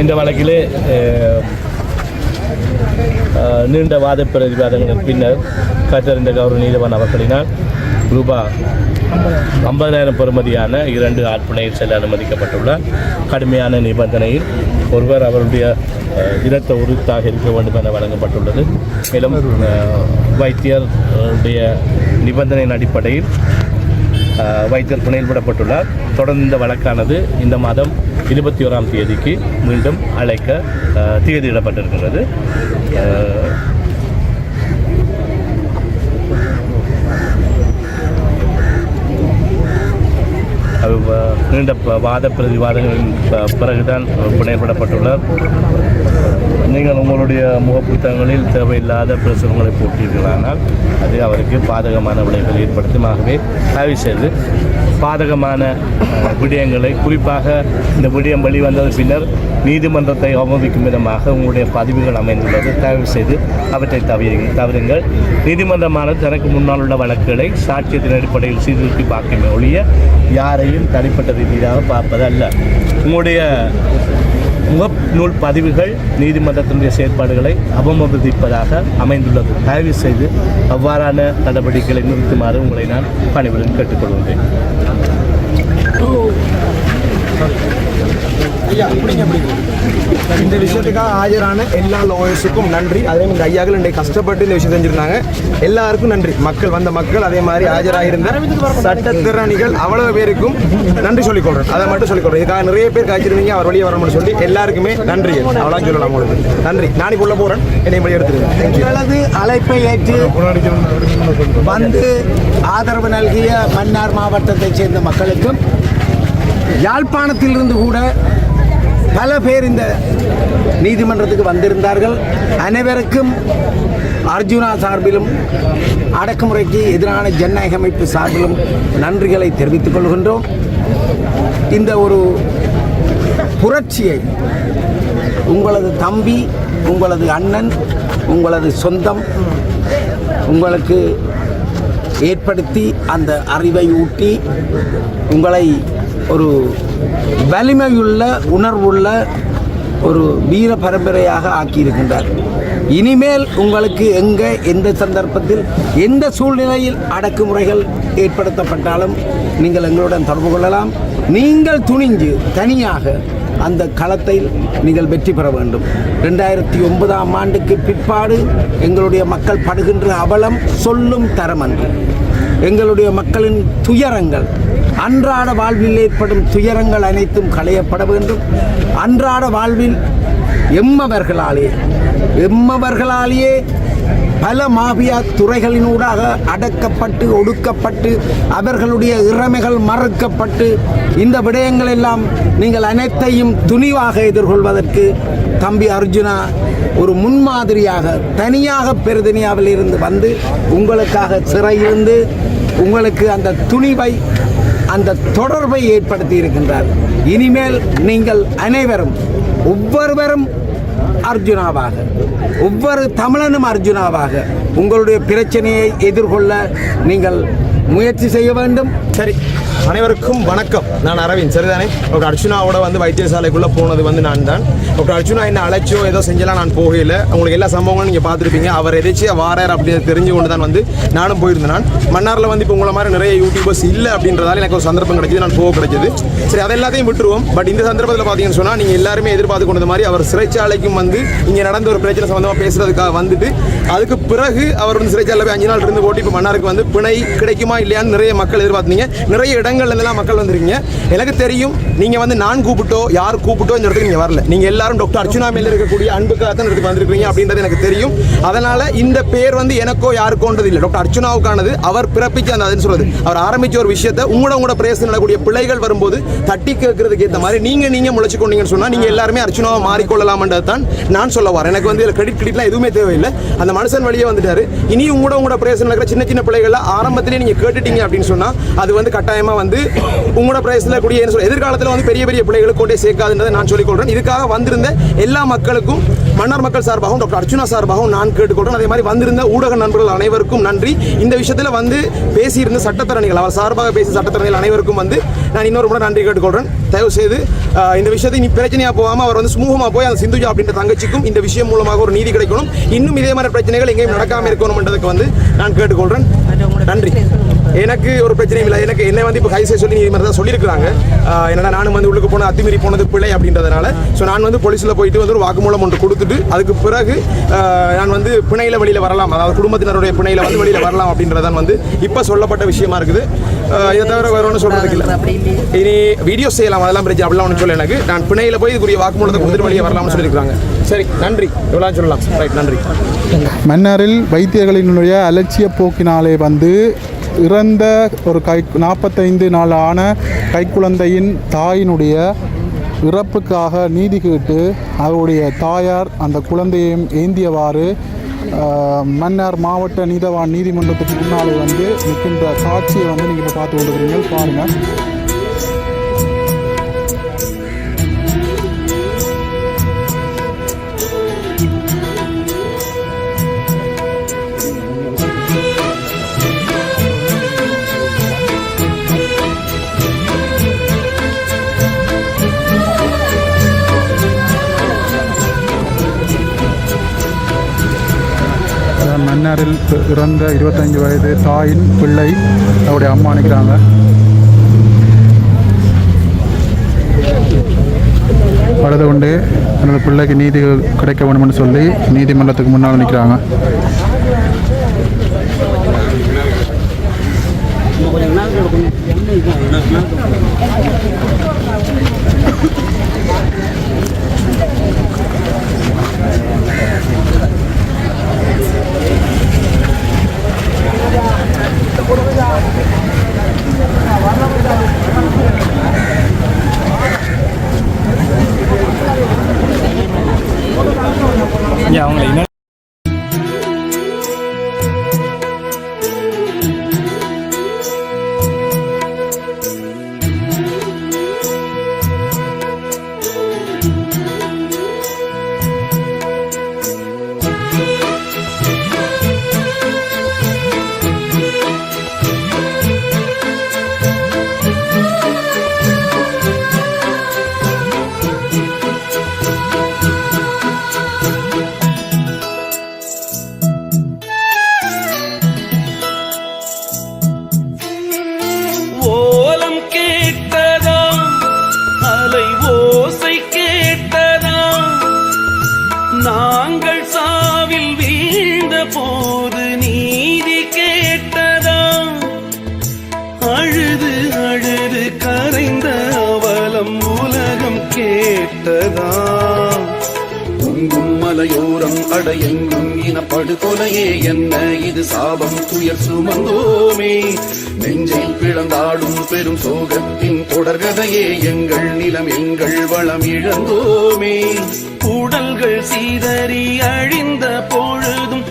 இந்த வழக்கிலே நீண்ட வாத பிரதிவாதங்களுக்கு பின்னர் கற்றறிந்த கௌரவ நீதிவான் அவர்களினால் ரூபா ஐம்பதாயிரம் பெறுமதியான இரண்டு ஆட்புணையில் செல்ல அனுமதிக்கப்பட்டுள்ளார் கடுமையான நிபந்தனையில் ஒருவர் அவருடைய அஹ், இரத்த உறுத்தாக இருக்க வேண்டும் என வழங்கப்பட்டுள்ளது. மேலும் வைத்தியருடைய நிபந்தனையின் அடிப்படையில் வைத்தியர் பிணையில் விடப்பட்டுள்ளார். தொடர்ந்து இந்த வழக்கானது இந்த மாதம் இருபத்தி ஓராம் தேதிக்கு மீண்டும் அழைக்க தேதியிடப்பட்டிருக்கிறது நீண்ட ப- வாத பிரதிவாதங்களின் ப- பிறகுதான் புனையப்படப்பட்டுள்ளார் நீங்கள் உங்களுடைய முகப்புத்தகங்களில் தேவையில்லாத பிரசுரங்களை போட்டீர்களானால் அது அவருக்கு பாதகமான விளைவுகள் ஏற்படுத்தும். ஆகவே தயவு செய்து பாதகமான விடயங்களை குறிப்பாக இந்த விடயம் வெளிவந்தது பின்னர் நீதிமன்றத்தை அவமதிக்கும் விதமாக உங்களுடைய பதிவுகள் அமைந்துள்ளது. தயவு செய்து அவற்றை தவிர தவறுங்கள். நீதிமன்றமானது தனக்கு முன்னால் உள்ள வழக்குகளை சாட்சியத்தின் அடிப்படையில் சீர்திருத்தி பார்க்குமே ஒழிய யாரையும் தனிப்பட்ட ரீதியாக பார்ப்பதல்ல. உங்களுடைய முகநூல் பதிவுகள் நீதிமன்றத்தினுடைய செயற்பாடுகளை அவமதிப்பதாக அமைந்துள்ளது. தயவு செய்து அவ்வாறான நடவடிக்கைகளை நிறுத்துமாறு உங்களை நான் பணிவுடன் கேட்டுக்கொள்கின்றேன். ஐயா இந்த விஷயத்துக்காக ஆஜரான எல்லா லாயர்ஸுக்கும் நன்றி. அதே மாதிரி ஐயாக்கள் இன்றைக்கு கஷ்டப்பட்டு இந்த விஷயம் செஞ்சிருந்தாங்க. எல்லாருக்கும் நன்றி. மக்கள் வந்த மக்கள் அதே மாதிரி ஆஜராகிருந்த சட்டத்திறனிகள் அவ்வளவு பேருக்கும் நன்றி சொல்லிக் கொள்றேன் அதை மட்டும் சொல்லிக் கொள்றேன் இதுக்காக நிறைய பேர் காய்ச்சிருந்தீங்க. அவர் வழியே வரணும்னு சொல்லி எல்லாருக்குமே நன்றி. அவ்வளோ சொல்லலாம் உங்களுக்கு நன்றி. நான் இப்போ உள்ள போகிறேன் என்னை இப்படி எடுத்துருங்க. எங்களது அழைப்பை ஏற்று வந்து ஆதரவு நல்கிய மன்னார் மாவட்டத்தைச் சேர்ந்த மக்களுக்கும் யாழ்ப்பாணத்திலிருந்து கூட பல பேர் இந்த நீதிமன்றத்துக்கு வந்திருந்தார்கள். அனைவருக்கும் அர்ஜுனா சார்பிலும் அடக்குமுறைக்கு எதிரான ஜனநாயக அமைப்பு சார்பிலும் நன்றிகளை தெரிவித்துக் கொள்கின்றோம். இந்த ஒரு புரட்சியை உங்களது தம்பி உங்களது அண்ணன் உங்களது சொந்தம் உங்களுக்கு ஏற்படுத்தி அந்த அறிவை ஊட்டி உங்களை ஒரு வலிமையுள்ள உணர்வுள்ள ஒரு வீர பரம்பரையாக ஆக்கியிருக்கின்றார். இனிமேல் உங்களுக்கு எங்கே எந்த சந்தர்ப்பத்தில் எந்த சூழ்நிலையில் அடக்குமுறைகள் ஏற்படுத்தப்பட்டாலும் நீங்கள் எங்களுடன் தொடர்பு கொள்ளலாம். நீங்கள் துணிஞ்சு தனியாக அந்த களத்தில் நீங்கள் வெற்றி பெற வேண்டும். ரெண்டாயிரத்தி ஒன்பதாம் ஆண்டுக்கு பிற்பாடு எங்களுடைய மக்கள் படுகின்ற அவலம் சொல்லும் தரமன்று. எங்களுடைய மக்களின் துயரங்கள் அன்றாட வாழ்வில் ஏற்படும் துயரங்கள் அனைத்தும் களையப்பட வேண்டும். அன்றாட வாழ்வில் எம்மவர்களாலே எம்மவர்களாலேயே பல மாபியா துறைகளினூடாக அடக்கப்பட்டு ஒடுக்கப்பட்டு அவர்களுடைய இறமைகள் மறுக்கப்பட்டு இந்த விடயங்கள் எல்லாம் நீங்கள் அனைத்தையும் துணிவாக எதிர்கொள்வதற்கு தம்பி அர்ஜுனா ஒரு முன்மாதிரியாக தனியாக பெருதனியாவில் இருந்து வந்து உங்களுக்காக சிறையிருந்து உங்களுக்கு அந்த துணிவை அந்த தொடர்பை ஏற்படுத்தி இருக்கின்றார். இனிமேல் நீங்கள் அனைவரும் ஒவ்வொருவரும் அர்ஜுனாவாக ஒவ்வொரு தமிழனும் அர்ஜுனாவாக உங்களுடைய பிரச்சனையை எதிர்கொள்ள நீங்கள் முயற்சி செய்ய வேண்டும். சரி அனைவருக்கும் வணக்கம். நான் அரவிந்த் சரிதானே? ஒரு அர்ஜுனாவோட வந்து வைத்தியசாலைக்குள்ளே போனது வந்து நான் தான் டாக்டர் அர்ஜுனா என்ன அழைச்சோ ஏதோ செஞ்சலாம் நான் போகல உங்களுக்கு எல்லா சம்பவங்களும் நீங்கள் பார்த்துருப்பீங்க. அவர் எதாச்சும் வாரார் அப்படின்னு தெரிஞ்சு கொண்டு தான் வந்து நானும் போயிருந்தேன் நான். மன்னாரில் வந்து இப்போ உங்களை மாதிரி நிறைய யூடியூபர்ஸ் இல்லை அப்படின்றதால எனக்கு ஒரு சந்தர்ப்பம் கிடைச்சது நான் போக கிடைச்சது. சரி அதை எல்லாத்தையும் விட்டுருவோம். பட் இந்த சந்தர்ப்பத்தில் பார்த்தீங்கன்னு சொன்னால் நீங்கள் எல்லாருமே எதிர்பார்த்து கொண்டது மாதிரி அவர் சிறைச்சாலைக்கும் வந்து இங்கே நடந்த ஒரு பிரச்சனை சம்மந்தமாக பேசுறதுக்காக வந்துட்டு அதுக்கு பிறகு அவர் வந்து சிறைச்சாலை போய் அஞ்சு நாள் இருந்து போட்டு இப்போ மன்னாருக்கு வந்து பிணை கிடைக்குமா இல்லையான்னு நிறைய மக்கள் எதிர்பார்த்தீங்க. நிறைய இடங்கள்ல இருந்தெல்லாம் மக்கள் வந்திருக்கீங்க. எனக்கு தெரியும் நீங்கள் வந்து நான் கூப்பிட்டோ யார் கூப்பிட்டோ இந்த இடத்துக்கு நீங்கள் வரல. நீங்கள் எல்லாரும் எல்லாரும் டாக்டர் அர்ச்சனா மேல இருக்கக்கூடிய அன்புக்காக தான் இடத்துக்கு வந்திருக்கீங்க அப்படின்றது எனக்கு தெரியும். அதனால இந்த பேர் வந்து எனக்கோ யாருக்கோன்றது இல்லை டாக்டர் அர்ச்சனாவுக்கானது அவர் பிறப்பிச்ச அந்த அதுன்னு சொல்றது. அவர் ஆரம்பிச்ச ஒரு விஷயத்தை உங்களோட உங்களோட பிரேசன் நடக்கூடிய பிள்ளைகள் வரும்போது தட்டி கேட்கறதுக்கு ஏற்ற மாதிரி நீங்க நீங்க முளைச்சு கொண்டீங்கன்னு சொன்னா நீங்க எல்லாருமே அர்ச்சனாவை மாறிக்கொள்ளலாம்ன்றது தான் நான் சொல்ல வரேன். எனக்கு வந்து இதில் கிரெடிட் கிரெடிட்லாம் எதுவுமே தேவையில்லை. அந்த மனுஷன் வழியே வந்துட்டாரு. இனி உங்களோட உங்களோட பிரேசன் நடக்கிற சின்ன சின்ன பிள்ளைகள்லாம் ஆரம்பத்திலே நீங்க கேட்டுட்டீங்க அப்படின்னு சொன்னா அது வந்து கட்டாயமா வந்து உங்களோட பிரதேசத்தில் கூடிய எதிர்காலத்தில் வந்து பெரிய பெரிய பிள்ளைகளுக்கு கொண்டே சேர்க்காதுன்றதை நான் சொல்லிக்கொள்கிறேன் இதுக்காக வந்து வந்திருந்த எல்லா மக்களுக்கும் மன்னர் மக்கள் சார்பாகவும் டாக்டர் அர்ச்சுனா சார்பாகவும் நான் கேட்டுக்கொள்கிறேன். அதே மாதிரி வந்திருந்த ஊடக நண்பர்கள் அனைவருக்கும் நன்றி. இந்த விஷயத்தில் வந்து பேசியிருந்த சட்டத்தரணிகள் அவர் சார்பாக பேசிய சட்டத்தரணிகள் அனைவருக்கும் வந்து நான் இன்னொரு முறை நன்றி கேட்டுக்கொள்கிறேன். தயவு செய்து இந்த விஷயத்தை இனி பிரச்சனையாக போகாமல் அவர் வந்து சுமூகமாக போய் அந்த சிந்துஜா அப்படின்ற தங்கச்சிக்கும் இந்த விஷயம் மூலமாக ஒரு நீதி கிடைக்கணும். இன்னும் இதே மாதிரி பிரச்சனைகள் எங்கேயும் நடக்காமல் இருக்கணும்ன்றதுக்கு வந்து நான் கேட்டுக்கொள்கிறேன். நன்றி. எனக்கு ஒரு பிரச்சனையும் இல்லை. எனக்கு என்னை வந்து இப்போ கைசை சொல்லி நீதிமன்றம் தான் சொல்லியிருக்காங்க என்னன்னா நானும் வந்து உள்ளுக்கு போன அத்துமீறி போனது பிழை அப்படின்றதுனால. ஸோ நான் வந்து போலீஸில் போயிட்டு வந்து ஒரு வாக்குமூலம் ஒன்று கொடுத்துட்டு அதுக்கு பிறகு நான் வந்து பிணையில வெளியில் வரலாம். அதாவது குடும்பத்தினருடைய பிணையில வந்து வெளியில் வரலாம் அப்படின்றதான் வந்து இப்போ சொல்லப்பட்ட விஷயமா இருக்குது. இதை தவிர வேற ஒன்றும் சொல்றதுக்கு இல்லை. இனி வீடியோ செய்யலாம். அதெல்லாம் பிரச்சனை அப்படிலாம் ஒன்றும் சொல்ல எனக்கு. நான் பிணையில போய் இதுக்குரிய வாக்குமூலத்தை கொடுத்துட்டு வெளியே வரலாம்னு சொல்லியிருக்காங்க சரி நன்றி. இவ்வளோ சொல்லலாம். ரைட் நன்றி. மன்னாரில் வைத்தியர்களினுடைய அலட்சிய போக்கினாலே வந்து இறந்த ஒரு கை நாற்பத்தைந்து நாள் ஆன கைக்குழந்தையின் தாயினுடைய இறப்புக்காக நீதி கேட்டு அவருடைய தாயார் அந்த குழந்தையையும் ஏந்தியவாறு மன்னார் மாவட்ட நீதவான் நீதிமன்றத்துக்கு முன்னாலே வந்து நிற்கின்ற காட்சியை வந்து நீங்கள் இப்போ பார்த்து கொண்டிருக்கிறீங்க. பாருங்கள் மன்னாரில் இறந்த இருபத்தஞ்சு வயது தாயின் பிள்ளை அவருடைய அம்மா நிற்கிறாங்க அழுது கொண்டு எனது பிள்ளைக்கு நீதி கிடைக்க வேணும்னு சொல்லி நீதிமன்றத்துக்கு முன்னால் நிற்கிறாங்க. கேட்டதாம் பொங்கும் மலையோரம் அடையெங்கும் இனப்படுகொலையே என்ன? இது சாபம் துயர் சுமந்தோமே. நெஞ்சை பிளந்தாடும் பெரும் சோகத்தின் தொடர்கதையே எங்கள் நிலம் எங்கள் வளம் இழந்தோமே. உடல்கள் சீதறி அழிந்த பொழுதும்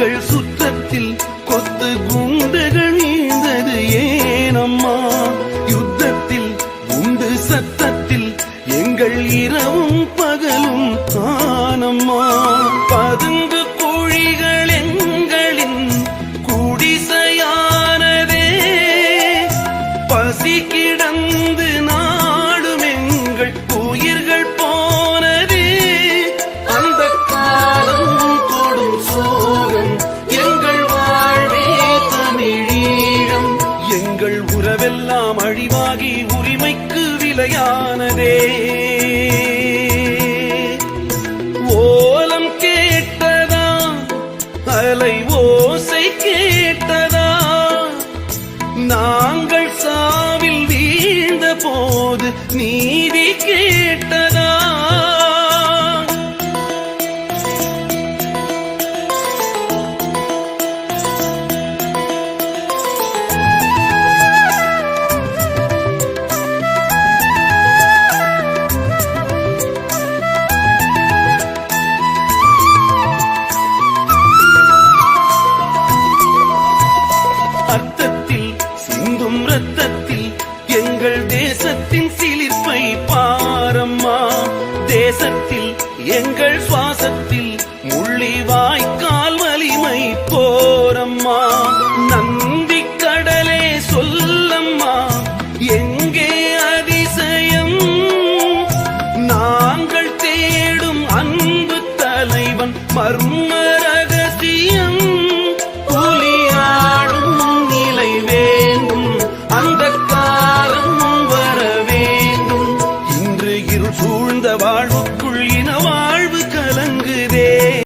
எங்கள் சுற்றத்தில் எல்லாம் அழிவாகி உரிமைக்கு விலையானதே. ஓலம் கேட்டதா? அலை ஓசை கேட்டதா? நாங்கள் சாவில் வீழ்ந்த போது நீதி கேட்ட